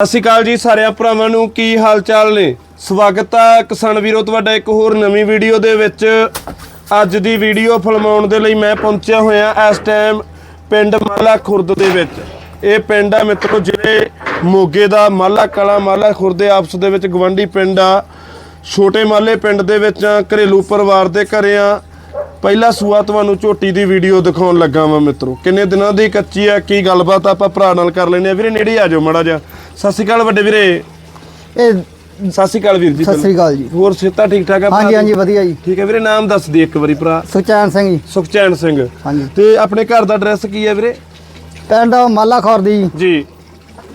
ਸਤਿ ਸ਼੍ਰੀ ਅਕਾਲ ਜੀ ਸਾਰਿਆਂ ਭਰਾਵਾਂ ਨੂੰ ਕੀ ਹਾਲ ਚਾਲ ਨੇ? ਸਵਾਗਤ ਆ ਕਿਸਾਨ ਵੀਰੋ ਤੁਹਾਡਾ ਇੱਕ ਹੋਰ ਨਵੀਂ ਵੀਡੀਓ ਦੇ ਵਿੱਚ। ਅੱਜ ਦੀ ਵੀਡੀਓ ਫਿਲਮਾਉਣ ਦੇ ਲਈ ਮੈਂ ਪਹੁੰਚਿਆ ਹੋਇਆ ਇਸ ਟਾਈਮ ਪਿੰਡ ਮਾਲਾ ਖੁਰਦ ਦੇ ਵਿੱਚ। ਇਹ ਪਿੰਡ ਆ ਮਿੱਤਰੋ ਜਿਹੜੇ ਮੋਗੇ ਦਾ ਮਾਲਾ ਕਲਾ ਮਾਲਾ ਖੁਰਦੇ ਆਪਸ ਦੇ ਵਿੱਚ ਗਵੰਡੀ ਪਿੰਡ ਆ। ਛੋਟੇ ਮਾਲੇ ਪਿੰਡ ਦੇ ਵਿੱਚ ਆ, ਘਰੇਲੂ ਪਰਿਵਾਰ ਦੇ ਘਰੇ ਆ। ਪਹਿਲਾ ਸੂਆ ਤੁਹਾਨੂੰ ਝੋਟੀ ਦੀ ਵੀਡੀਓ ਦਿਖਾਉਣ ਲੱਗਾ ਵਾਂ ਮਿੱਤਰੋ। ਕਿੰਨੇ ਦਿਨਾਂ ਦੀ ਕੱਚੀ ਆ ਕੀ ਗੱਲਬਾਤ ਆਪਾਂ ਭਰਾ ਨਾਲ ਕਰ ਲੈਣੇ ਆ। ਵੀਰੇ ਨੇੜੇ ਆ ਜਾਓ ਮੜਾ ਜਾ ਸਤਿ ਸ਼੍ਰੀ ਅਕਾਲ ਵੱਡੇ ਵੀਰੇ। ਇਹ ਸਤਿ ਸ਼੍ਰੀ ਅਕਾਲ ਵੀਰ ਜੀ ਸਤਿ ਸ੍ਰੀ ਅਕਾਲ ਜੀ। ਹੋਰ ਸਿਹਤਾਂ ਠੀਕ ਠਾਕ ਆ ਭਰਾ ਹਾਂਜੀ? ਹਾਂਜੀ ਵਧੀਆ ਜੀ। ਠੀਕ ਹੈ ਵੀਰੇ ਨਾਮ ਦੱਸ ਦੇ ਇੱਕ ਵਾਰੀ ਭਰਾ। ਸੁਖਚੈਨ ਸਿੰਘ ਜੀ। ਸੁਖਚੈਨ ਸਿੰਘ। ਹਾਂਜੀ। ਤੇ ਆਪਣੇ ਘਰ ਦਾ ਐਡਰੈਸ ਕੀ ਹੈ ਵੀਰੇ? ਪਿੰਡ ਮਾਲਾ ਖੌਰ ਦੀ। ਜੀ।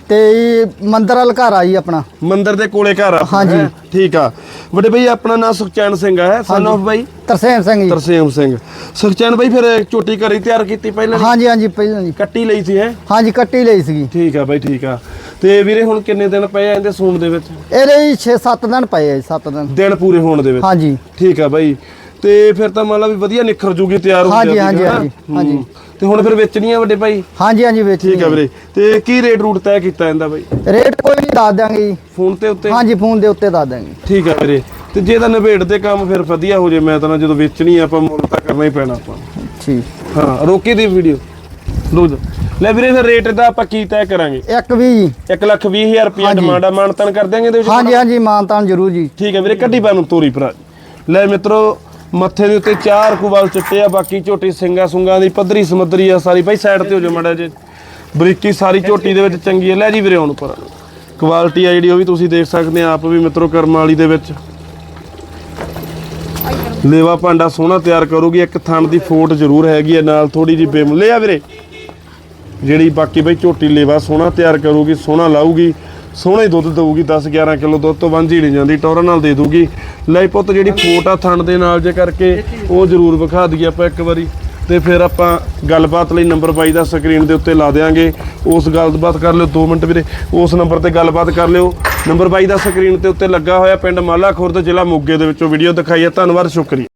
ਤੇ ਇਹ ਮੰਦਰ ਵਾਲ ਘਰ ਆ ਜੀ ਆਪਣਾ। ਮੰਦਿਰ ਦੇ ਕੋਲੇ ਘਰ ਆ ਹਾਂਜੀ। ਠੀਕ ਆ। ਵੱਡੇ ਭਾਈ ਆਪਣਾ ਨਾਮ ਸੁਖਚੈਨ ਸਿੰਘ ਆ ਸਨ ਆਫ ਬਾਈ? ਤਰਸੇਮ ਸਿੰਘ ਜੀ। ਤਰਸੇਮ ਸਿੰਘ। ਸੁਖਚੈਨ ਬਾਈ ਫਿਰ ਝੋਟੀ ਘਰੇ ਤਿਆਰ ਕੀਤੀ ਪਹਿਲਾਂ? ਹਾਂਜੀ ਹਾਂਜੀ ਪਹਿਲਾਂ ਜੀ। ਕੱਟੀ ਲਈ ਸੀ ਹੈ? ਹਾਂਜੀ ਕੱਟੀ ਲਈ ਸੀਗੀ। ਠੀਕ ਆ ਬਾਈ ਠੀਕ ਆ। ਤੇ ਵੀਰੇ ਹੁਣ ਕਿੰਨੇ ਦਿਨ ਪਏ ਆ ਇਹਦੇ ਸੂਣ ਦੇ ਵਿੱਚ? ਇਹਦੇ 6-7 ਦਿਨ ਪਏ ਆ ਜੀ 7 ਦਿਨ। ਦਿਨ ਪੂਰੇ ਹੋਣ ਦੇ ਵਿੱਚ? ਹਾਂਜੀ। ਠੀਕ ਆ ਬਾਈ। ਤੇ ਫਿਰ ਤਾਂ ਮੰਨ ਲਾ ਵੀ ਵਧੀਆ ਨਿਖਰ ਜੂਗੀ ਤਿਆਰ ਹੋ ਹਾਂਜੀ, ਹਾਂਜੀ? ਹਾਂਜੀ, ਹੂੰ। ਹਾਂਜੀ। ਤੇ ਹੁਣ ਫਿਰ ਵੇਚਣੀ ਆ ਵੱਡੇ ਭਾਈ ਹਾਂਜੀ ਹਾਂਜੀ ਵਿੱਚ ਠੀਕ ਆ ਵੀਰੇ। ਤੇ ਕੀ ਰੇਟ ਰੂਟ ਤੈਅ ਕੀਤਾ ਜਾਂਦਾ ਬਾਈ? ਰੇਟ ਕੋਈ ਨਹੀਂ ਦੱਸ ਦਿਆਂਗੇ ਜੀ। ਫੋਨ ਤੇ ਉੱਤੇ? ਹਾਂਜੀ ਫੋਨ ਦੇ ਉੱਤੇ ਦੱਸ ਦਿਆਂਗੇ। ਠੀਕ ਆ ਵੀਰੇ। ਤੇ ਜੇ ਤਾਂ ਨਿਬੇੜ ਤੇ ਕੰਮ ਫਿਰ ਵਧੀਆ ਹੋ ਜੇ ਮੈਂ ਤਾਂ ਜਦੋਂ ਵੇਚਣੀ ਆ ਆਪਾਂ ਮੁੱਲ ਤਾਂ ਕਰਨਾ ਹੀ ਪੈਣਾ ਆਪਾਂ। ਠੀਕ। ਹਾਂ ਰੋਕੀ ਦੀ ਵੀਡੀਓ। ਲੋ ਜਾ। ਲੈ ਵੀਰੇ ਫਿਰ ਰੇਟ ਦਾ ਆਪਾਂ ਕੀ ਤੈਅ ਕਰਾਂਗੇ? ਇੱਕ ਵੀ ਜੀ। 1 ਲੱਖ 20 ਹਜ਼ਾਰ ਰੁਪਇਆ ਹਾਂਜੀ। ਡਿਮਾਂਡ ਆ ਮਾਨਤਨ ਕਰ ਦਿਆਂਗੇ ਇਹਦੇ ਵਿੱਚ ਹਾਂਜੀ ਹਾਂਜੀ ਮਾਨਤਾਨ ਜ਼ਰੂਰ ਜੀ। ਠੀਕ ਹੈ ਵੀਰੇ ਕੱਢੀ ਪਾ ਨੂੰ ਤੋਰੀ ਭਰਾ। ਲੈ ਮਿੱਤਰੋ ਮੱਥੇ ਦੇ ਉੱਤੇ ਚਾਰ ਕੁਵਾਲ ਚਿੱਟੇ ਆ ਬਾਕੀ ਝੋਟੀ ਸਿੰਘਾ ਸੁੰਗਾ ਦੀ ਪੱਧਰੀ ਸਮੱਧਰੀ ਆ ਸਾਰੀ ਬਾਈ ਸਾਈਡ ਤੇ ਹੋ ਜਾ ਮੜਾ ਜੇ। ਬਰੀਕੀ ਸਾਰੀ ਝੋਟੀ ਦੇ ਵਿੱਚ ਚੰਗੀ ਹੈ ਲੈ ਜੀ ਵੀਰੇ ਹੁਣ ਉੱਪਰ। ਕੁਆਲਿਟੀ ਆ ਜਿਹੜੀ ਉਹ ਵੀ ਤੁਸੀਂ ਦੇਖ ਸਕਦੇ ਆ ਆਪ ਵੀ ਮਿੱਤਰੋ ਕਰਮ ਵਾਲੀ ਦੇ ਵਿੱਚ। ਲੇਵਾ ਭਾਂਡਾ ਸੋਹਣਾ ਤਿਆਰ ਕਰੂਗੀ ਇੱਕ ਥਣ ਦੀ ਫੋਟ ਜ਼ਰੂਰ ਹੈਗੀ ਹੈ ਨਾਲ ਥੋੜੀ ਜੀ ਬੇਮ ਲਿਆ ਵੀਰੇ। ਜਿਹੜੀ ਬਾਕੀ ਬਈ ਝੋਟੀ ਲੇਵਾ ਸੋਹਣਾ ਤਿਆਰ ਕਰੂਗੀ, ਸੋਹਣਾ ਲਾਊਗੀ, ਸੋਹਣਾ ਹੀ ਦੁੱਧ ਦੇਊਗੀ 10 11 ਕਿਲੋ ਦੁੱਧ ਤੋਂ ਵਾਂਝੀ ਨਹੀਂ ਜਾਂਦੀ, ਟੌਰਾ ਨਾਲ ਦੇ ਦੂਗੀ ਲੈ ਪੁੱਤ ਜਿਹੜੀ ਫੋਟ ਆ ਥਣ ਦੇ ਨਾਲ ਜੇ ਕਰਕੇ, ਉਹ ਜ਼ਰੂਰ ਵਿਖਾ ਦਈਏ ਆਪਾਂ ਇੱਕ ਵਾਰੀ। ਤੇ ਫਿਰ ਆਪਾਂ ਗੱਲਬਾਤ ਲਈ ਨੰਬਰ ਬਾਈ ਦਾ ਸਕਰੀਨ ਦੇ ਉੱਤੇ ਲਾ ਦੇਾਂਗੇ ਉਸ ਗੱਲਬਾਤ ਕਰ ਲਿਓ 2 ਮਿੰਟ ਵੀਰੇ, ਉਸ ਨੰਬਰ ਤੇ ਗੱਲਬਾਤ ਕਰ ਲਿਓ। ਨੰਬਰ ਬਾਈ ਦਾ ਸਕਰੀਨ ਤੇ ਉੱਤੇ ਲੱਗਾ ਹੋਇਆ ਪਿੰਡ ਮਾਲਾ ਖੁਰਦ ਜ਼ਿਲ੍ਹਾ ਮੋਗੇ ਦੇ ਵਿੱਚੋਂ ਵੀਡੀਓ ਦਿਖਾਈ ਹੈ। ਧੰਨਵਾਦ, ਸ਼ੁਕਰੀਆ।